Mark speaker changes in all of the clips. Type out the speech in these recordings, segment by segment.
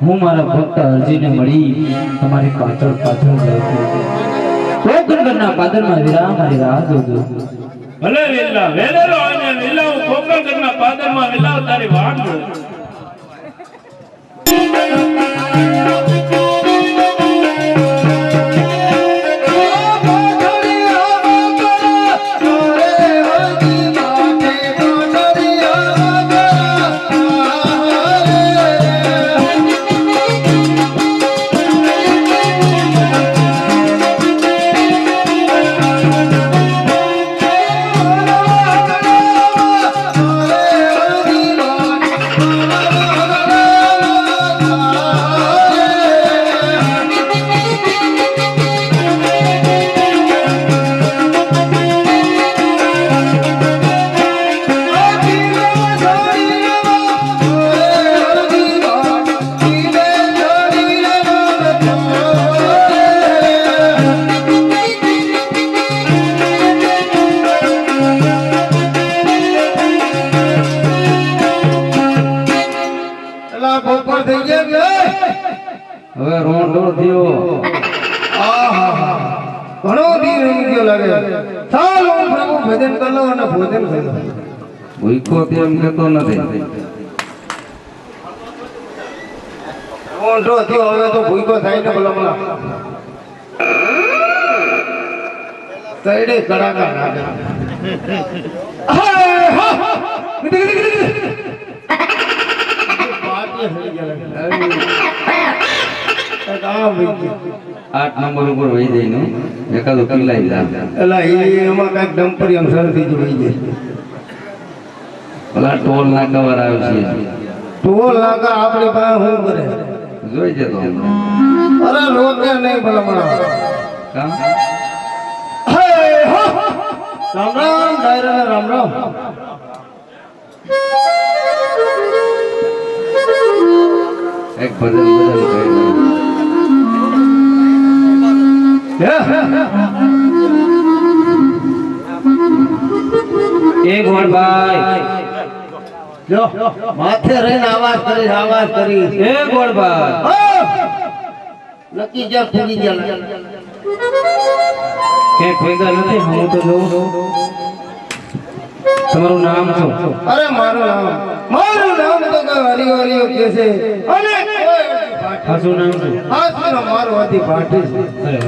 Speaker 1: હું મારા ભક્ત અરજીને મળી તમારી પાછળ પાછળ છું પોકરગઢના પાદરમાં વિરામ મારી રાહ જોજો
Speaker 2: ભલે વેલા વેલેલો અને હું કોકણગરના પાદરમાં વેલા તારી વાટ જોઉં.
Speaker 1: ભૂખો તેમ કેતો નથી
Speaker 3: હવે તો ભૂખો થાય ને ભલા ભલા તૈડે કડાકા નાખે હાય, હા. ગીતી, ગીતી, ગીતી, ગીતી. પાટીએ ગયા
Speaker 1: આઠ નંબર ઉપર વહી જઈને એકાદો પીલાઈ જા
Speaker 3: એલા એ એમાં કાંઈક ડમ્પરી આમ સરથી જ વહી જાય.
Speaker 1: પેલા ટોલ ના કવર આવે છે.
Speaker 3: ટોલ નાકા આપણી પાસે શું કરે?
Speaker 1: જોઈ જતો
Speaker 3: અરે રોકે નહીં ભલા. રામ રામ ડાયરા રામ રામ.
Speaker 1: એક ભજન ભજન કરી
Speaker 4: એ ગોળભાઈ.
Speaker 2: જો માથે રહીને આવાજ કરી આવાજ કરી
Speaker 4: એ ગોળભાઈ.
Speaker 2: નક્કી જ્યાં ફૂગી ગયા
Speaker 4: કે ભેગા નથી હું તો જોઉં તમારું નામ શું?
Speaker 2: અરે મારું નામ. મારું નામ તો કે હરિ હરિયો કે છે. અને
Speaker 4: નામ
Speaker 2: હાથનો મારો હતી ભાટી
Speaker 4: અરે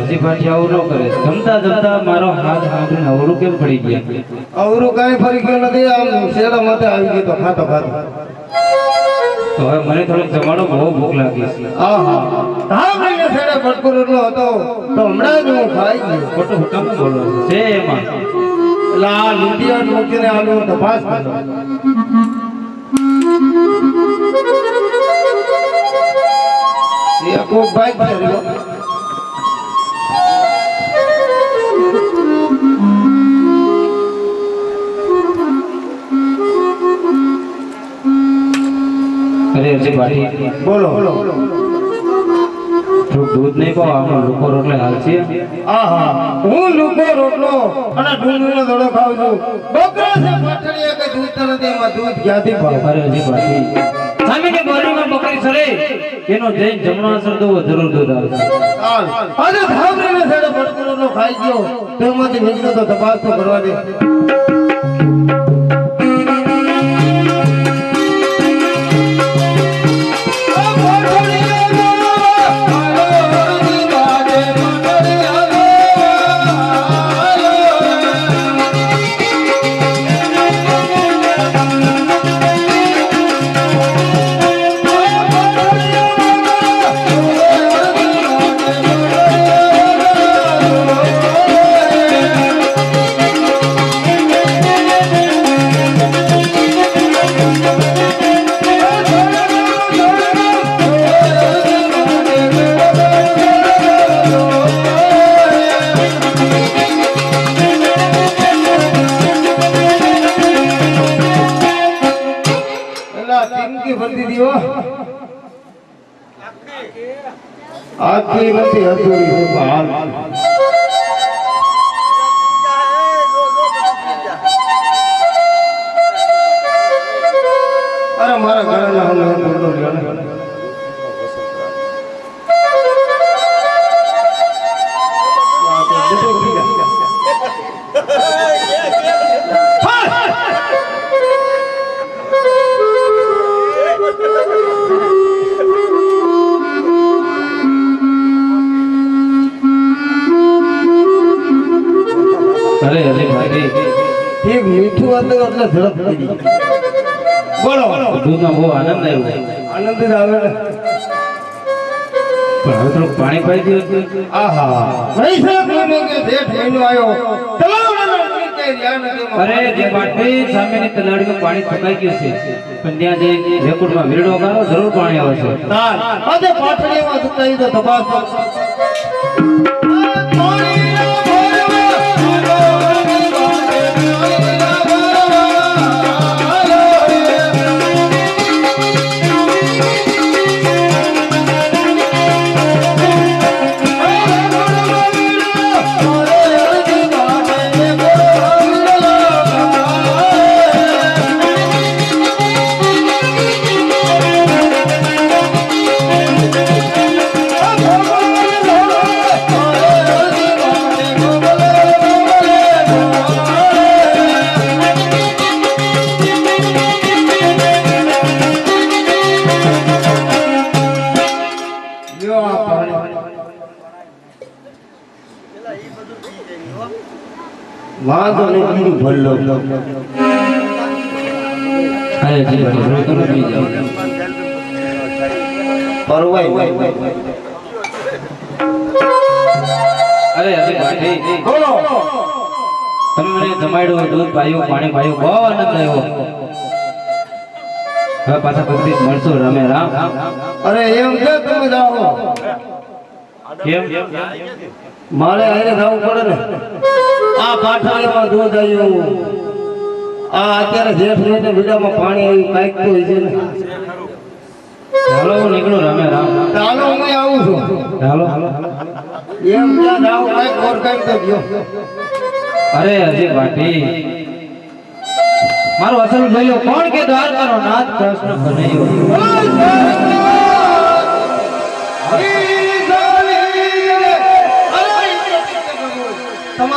Speaker 4: આવું ન કરે જમતા જમતા મારો હાથ અવળું કેમ પડી ગયા?
Speaker 2: અવરું કાંઈ ફરી ગયું નથી આમ શેડા માથે આવી ગયો તો ખાતો ખાતો.
Speaker 4: તો હવે મને થોડુંક જમાડો બહુ ભૂખ લાગી છે.
Speaker 2: હા મહિને શેડે ભટકો રોટલો હતો? તો હમણાં જ હું ખાઈ ગયો.
Speaker 4: ખોટું હુકમ બોલો છે. એમાં?
Speaker 2: એટલે આ લુંડિયા મૂકીને આનો તપાસ કરો. એ કોક બાઈક છે રે.
Speaker 4: અરે હજી પાછી
Speaker 2: બોલો.
Speaker 4: દૂધ નહીં પાવ આમાં લોકો રોટલે હાલ છે.
Speaker 2: આહા હું લુકો રોટલો અને ડુંગળીનો દડો ખાઉં છું. બકરા છે પાટણીયા કે દૂધ તો એમાં દૂધ ક્યાંથી
Speaker 4: અરે સામેની બોલીમાં બકરી સરે એનો જૈન જમણાસર દો જરૂર દૂધ આવશે
Speaker 2: ચાલ આજે ધામરીને સાડો રોટલો ખાઈ ગયો. તેમાંથી નીકળ્યો તો તપાસ તો કરવા દે ચીમકી ભરતી દીવો આખી નથી અધૂરી છે હાલ અરે મારા ઘરના એમ બોલતો રહ્યો ઠીક મીઠું અંદર એટલે ઝડપ બોલો.
Speaker 4: દૂધમાં બહુ આનંદ આવ્યો.
Speaker 2: આનંદ જ આવે.
Speaker 4: પણ હવે થોડુંક પાણી પાઈ દો.
Speaker 2: આહા. કે જેઠ મહિનો આવ્યો એમાં.
Speaker 4: અરે જે બાટલી સામેની તલાડીમાં પાણી સુકાઈ ગયું છે. પણ ત્યાં જે રેકોર્ડમાં વીરડો ગાળો જરૂર પાણી
Speaker 2: તાર. સુકાઈ તો તપાસ વાંધો નહીં બીજું ભર લો.
Speaker 4: અરે જી ભાઈ તમે પી જાઓ
Speaker 2: પરવાય
Speaker 4: અરે અરે ભાઈ
Speaker 2: બોલો.
Speaker 4: તમે મને જમાડ્યું દૂધ પાયું પાણી પાયું બહુ આનંદ આવ્યો હવે પાછા ભક્તિ મળશું. રમે રામ.
Speaker 2: અરે એમ કે તમે જાઓ? મારે હારે જવું પડે ને. આ પાઠાળીમાં દૂધ આવ્યું આ અત્યારે જેઠ મહિને વિડામાં પાણી આવ્યું કાંઈક તો હોય છે ને.
Speaker 4: ચાલો હું નીકળું રમે રામ.
Speaker 2: ચાલો હું આવું છું.
Speaker 4: ચાલો
Speaker 2: એમ ક્યાં જાવ કંઈક ઓર કંઈક તો ગયો.
Speaker 4: અરે અજય ભાટી મારો અસલ જોયો કોણ કે દ્વારકાનો નાથ કૃષ્ણ કનૈયો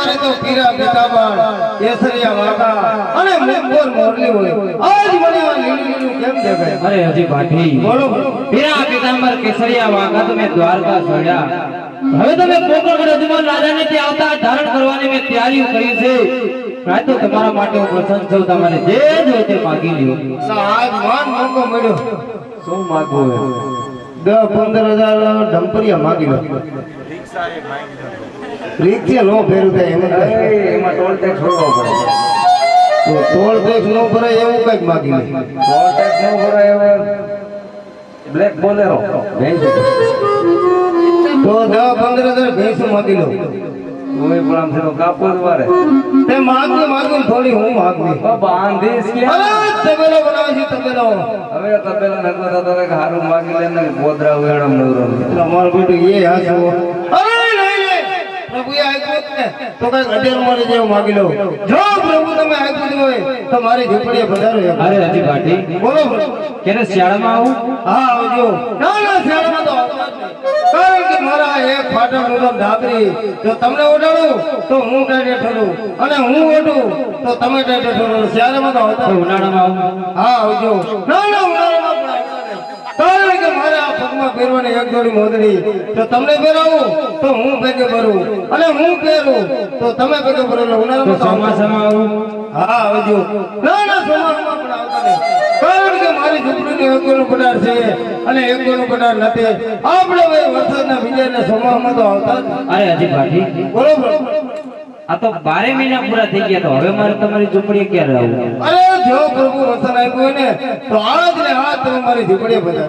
Speaker 2: તમારે તો પીરા પીતાબાળ કેસરિયા માતા અને મુંગોર મોરલી હોય. આજ મને આ લીલું કેમ દેખાય?
Speaker 4: અરે હજી ભાટી
Speaker 2: બોલો.
Speaker 4: પીરા પિતાંબર કેસરિયા વાઘા તમે દ્વારકા છોડ્યા હવે તમે કોકણ રજમાન રાજાને ત્યાં આવતા ધારણ કરવાની મેં તૈયારીઓ કરી છે. તો તમારા માટે હું પ્રસન્ન છું તમારે જે જોઈએ તે માગી લ્યો.
Speaker 2: તો આજ માન મોકો મળ્યો.
Speaker 4: શું માગવું
Speaker 2: દસ પંદર હજાર ઢંપરિયા માગી લો. રીતથી નો ફેરું થાય એને
Speaker 1: એમાં ટોલ ટેક્સ ભરવો પડે
Speaker 2: તો ટોલ ટેક્સ નો ભરાય એવું કંઈક માગી લે
Speaker 1: ટોલ ટેક્સ નો ભરાય હવે બ્લેક બોલેરો ભેંસ
Speaker 2: તો દસ પંદર હજાર ભેંસ માગી લો.
Speaker 1: કોઈ પણ આમ થયો કાપો વારે.
Speaker 2: તે માગી માગી ને થોડી હું માગવી
Speaker 1: તો બાંધીશ કે
Speaker 2: અરે તબેલો બનાવે છે તબેલો.
Speaker 1: હવે તપેલા નગર દાદા કે હારું માગી લે ને ગોદરા ઉહેડમ નવરો
Speaker 2: એટલે અમારું એ હાસો અરે પ્રભુએ આપ્યું ને તો કંઈક અઢેર મારી જેવું માગી લો. જો પ્રભુ તમે આપ્યું હોય તો મારી ઝૂંપડીએ પધારો.
Speaker 4: અરે હજી પાટી
Speaker 2: બોલો.
Speaker 4: કેને શિયાળામાં આવું?
Speaker 2: હા આવજો. ના ના શિયાળામાં તો. કારણ કે મારા એક ફાટકનું ધાબરી જો તમને ઓઢાડું તો હું ટાઈટે ઠરું અને હું ઓઢું તો તમે ટાઈટે ઠરો શિયાળામાં તો આવતા
Speaker 4: ઉનાળામાં આવું?
Speaker 2: હા આવજો. ના ના ઉનાળામાં પણ આવતા નહીં. કારણ કે મારે આ પહેરવાની એક જોડી મોદડી. તો તમને પહેરાવું? તો હું ભેગે ભરું. અને હું પહેરું. તો તમે ભેગે ભરો એટલે ઉનાળામાં.
Speaker 4: ચોમાસામાં આવું?
Speaker 2: હા આવજો ના ના સોમવારમાં પણ આવતા નહીં. કારણ કે મારી એક એકનું પડાર છે અને એક એકનું પડાર નથી. આપણે ભાઈ વરસાદના બીજા ને સોમવારમાં તો આવતા જ.
Speaker 4: અરે હજી ભાટી
Speaker 2: બરોબર.
Speaker 4: આ તો 12 મહિના પૂરા થઈ ગયા તો હવે મારે તમારી ઝૂંપડીએ ક્યારે આવું
Speaker 2: અરે જો પ્રભુ વસન હોય ને તો આજ ને આજ તમે મારી ઝૂંપડીએ બધા